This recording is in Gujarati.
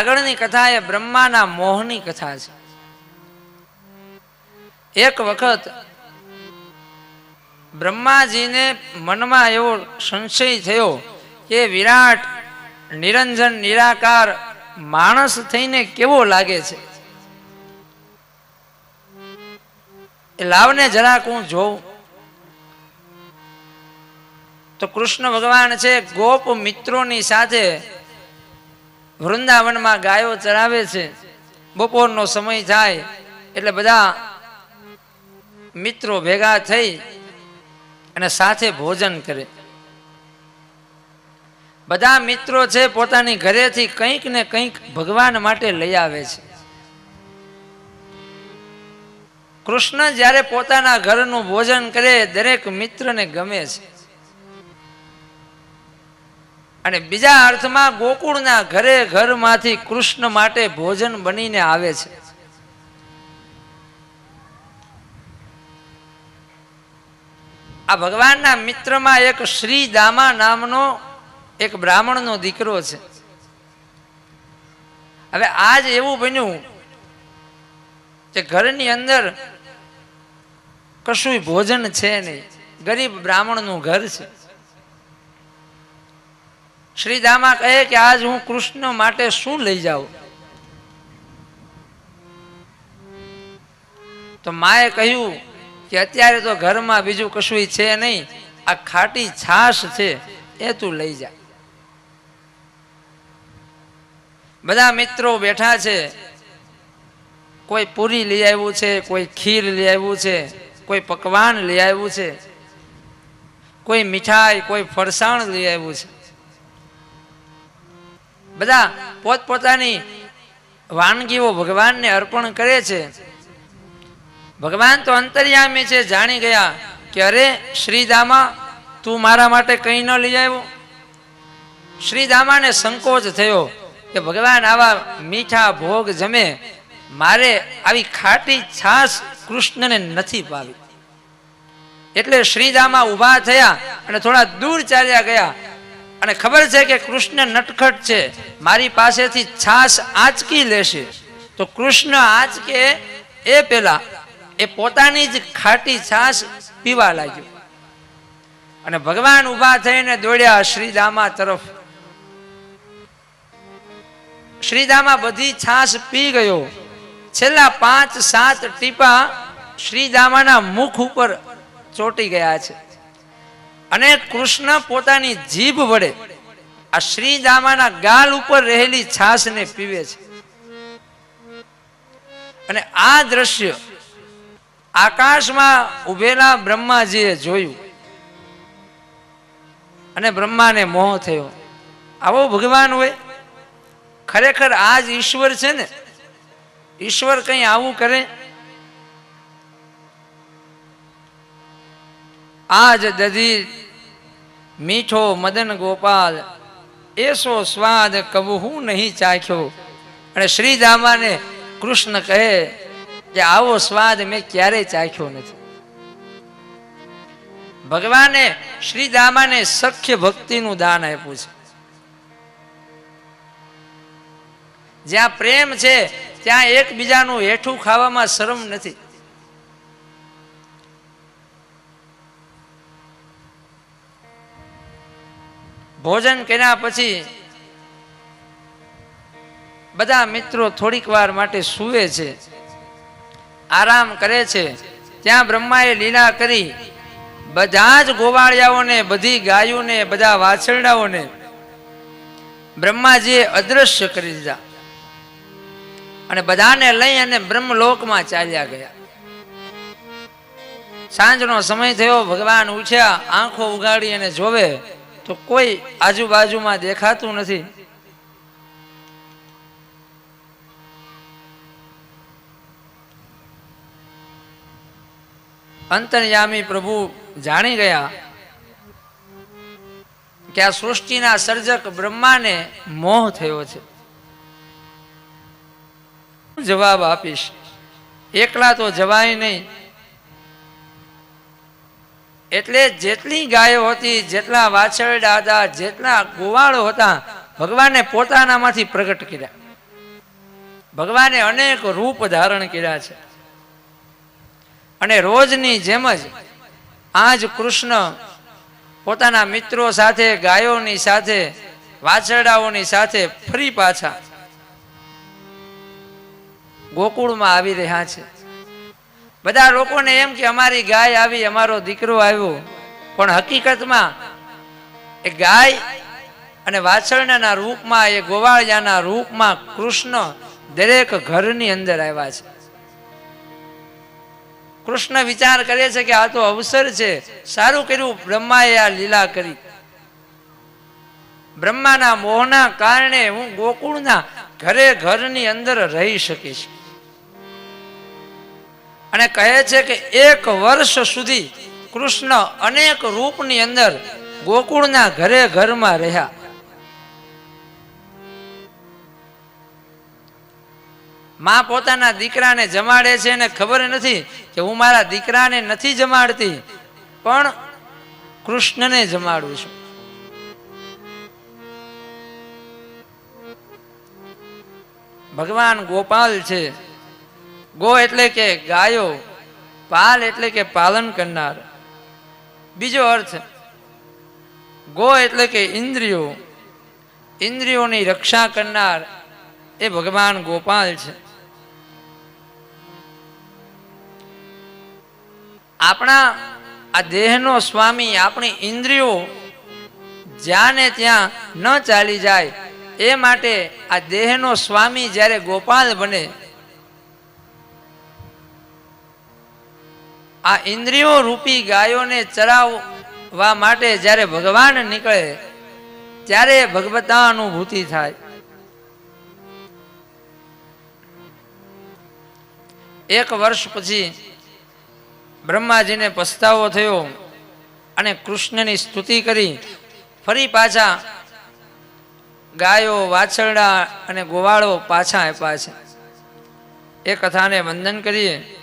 આગળની કથા એ બ્રહ્માના મોહની કથા છે. એક વખત બ્રહ્માજીને મનમાં એવો સંશય થયો કે વિરાટ, નિરંજન, નિરાકાર માણસ થઈને કેવો લાગે છે? લાવને જરાક હું જોઉં. તો કૃષ્ણ ભગવાન છે, ગોપ મિત્રોની સાથે વૃંદાવનમાં ગાયો ચરાવે છે. બપોરનો સમય થાય એટલે બધા મિત્રો ભેગા થઈ અને સાથે ભોજન કરે. બધા મિત્રો છે પોતાની ઘરેથી કંઈક ને કંઈક ભગવાન માટે લઈ આવે છે. કૃષ્ણ જ્યારે પોતાના ઘરનું ભોજન કરે, દરેક મિત્રને ગમે છે. અને બીજા અર્થમાં ગોકુળના ઘરે ઘરમાંથી કૃષ્ણ માટે ભોજન બનીને આવે છે. આ ભગવાનના મિત્રમાં એક શ્રી દામા નામનો એક બ્રાહ્મણનો દીકરો છે. હવે આજ એવું બન્યું કે ઘરની અંદર કશું ભોજન છે નહીં. ગરીબ બ્રાહ્મણનું ઘર છે. શ્રી દામા કહે કે આજ હું કૃષ્ણ માટે શું લઈ જાઉં? તો માએ કહ્યું કે અત્યારે તો ઘરમાં બીજું કશું છે નહીં, આ ખાટી છાશ છે, એ તું લઈ જા. બધા મિત્રો બેઠા છે, કોઈ પૂરી લઈ આવ્યું છે, કોઈ ખીર લઈ આવ્યું છે, કોઈ પકવાન લઈ આવ્યું છે, કોઈ મીઠાઈ, કોઈ ફરસાણ લઈ આવ્યું છે. બધા પોતપોતાની વાનગીઓ ભગવાનને અર્પણ કરે છે. ભગવાન તો અંતર્યામી છે, જાણી ગયા કે અરે શ્રીદામા, તું મારા માટે કંઈ ન લઈ આવ્યો? શ્રીદામાને સંકોચ થયો કે ભગવાન આવા મીઠા ભોગ જમે, મારે આવી ખાટી છાશ કૃષ્ણને નથી પાવી. એટલે શ્રીદામા ઊભા થયા અને થોડા દૂર ચાલ્યા ગયા. અને ખબર છે કે કૃષ્ણ નટખટ છે. મારી પાસેથી છાશ આંચકી લેશે. તો કૃષ્ણ આંચકે એ પેલા, એ પોતાની જ ખાટી છાશ પીવા લાગ્યો. અને ભગવાન ઊભા થઈને દોડ્યા શ્રીદામા તરફ. શ્રીદામા બધી છાશ પી ગયો. છેલ્લા પાંચ સાત ટીપા શ્રીદામાના મુખ ઉપર ચોટી ગયા છે. અને કૃષ્ણ પોતાની જીભ વડે આ શ્રીદામાના ગાલ ઉપર રહેલી છાશને પીવે છે. અને આ દ્રશ્ય આકાશમાં ઉભેલા બ્રહ્માજીએ જોયું. અને બ્રહ્માને મોહ થયો. આવો ભગવાન હોય, ખરેખર આ જ ઈશ્વર છે ને? ઈશ્વર કંઈ આવું કરે? આજ દધી મીઠો મદન ગોપાલ, એસો સ્વાદ કબહું નહીં ચાખ્યો. અને શ્રીદામાને કૃષ્ણ કહે કે આવો સ્વાદ મેં ક્યારેય ચાખ્યો નથી. ભગવાને શ્રીદામાને સખ્ય ભક્તિનું દાન આપ્યું છે. જ્યાં પ્રેમ છે, ત્યાં એકબીજાનું હેઠું ખાવામાં શરમ નથી. ભોજન કર્યા પછી બધા મિત્રો થોડીક વાર માટે સૂવે છે, આરામ કરે છે. ત્યાં બ્રહ્માએ લીલા કરી, બધા જ ગોવાળિયાઓને, બધી ગાયોને, બધા વાછરડાઓને બ્રહ્માજીએ અદ્રશ્ય કરી દીધા. અને બધાને લઈ અને બ્રહ્મલોકમાં ચાલ્યા ગયા. સાંજનો સમય થયો, ભગવાન ઉઠ્યા, આંખો ઉગાડી અને જોવે તો કોઈ આજુબાજુમાં દેખાતું નથી. અંતર્યામી પ્રભુ જાણી ગયા કે આ સૃષ્ટિના સર્જક બ્રહ્માને મોહ થયો છે. જવાબ આપીશ. એકલા તો જવાય નહીં. એટલે જેટલી ગાયો હતી, જેટલા વાછરડા હતા, જેટલા ગોવાળો હતા, ભગવાને પોતાનામાંથી પ્રગટ કર્યા. ભગવાને અનેક રૂપ ધારણ કર્યા છે. અને રોજની જેમ જ આજ કૃષ્ણ પોતાના મિત્રો સાથે, ગાયોની સાથે, વાછરડાઓની સાથે ફરી પાછા ગોકુળમાં આવી રહ્યા છે. બધા લોકોને એમ કે અમારી ગાય આવી, અમારો દીકરો આવ્યો. પણ હકીકતમાં એ ગાય અને વાછરણાના રૂપમાં, એ ગોવાળિયાના રૂપમાં કૃષ્ણ દરેક ઘરની અંદર આવ્યા છે. કૃષ્ણ વિચાર કરે છે કે આ તો અવસર છે. સારું કર્યું, બ્રહ્માએ આ લીલા કરી. બ્રહ્માના મોહના કારણે હું ગોકુળના ઘરે ઘરની અંદર રહી શકીશ. અને કહે છે કે એક વર્ષ સુધી કૃષ્ણ અનેક રૂપની અંદર ગોકુળના ઘરે ઘરમાં રહ્યા. માં પોતાના દીકરાને જમાડે છે અને ખબર નથી કે હું મારા દીકરાને નથી જમાડતી, પણ કૃષ્ણને જમાડું છું. ભગવાન ગોપાલ છે. ગો એટલે કે ગાયો, પાલ એટલે કે પાલન કરનાર. બીજો અર્થ, ગો એટલે કે ઇન્દ્રિયો, ઇન્દ્રિયોની રક્ષા કરનાર એ ભગવાન ગોપાલ છે. આપણા, આ દેહનો સ્વામી આપણી ઇન્દ્રિયો જ્યાં ને ત્યાં ન ચાલી જાય, એ માટે આ દેહનો સ્વામી જ્યારે ગોપાલ બને આ ઇન્દ્રિયો રૂપી ગાયોને ચરાવવા માટે જ્યારે ભગવાન નીકળે, ત્યારે ભગવતા અનુભૂતિ થાય. એક વર્ષ પછી બ્રહ્માજીને પસ્તાવો થયો અને કૃષ્ણની સ્તુતિ કરી. ફરી પાછા ગાયો વાછરડા અને ગોવાળો પાછા આપ્યા છે. એ કથાને વંદન કરીએ.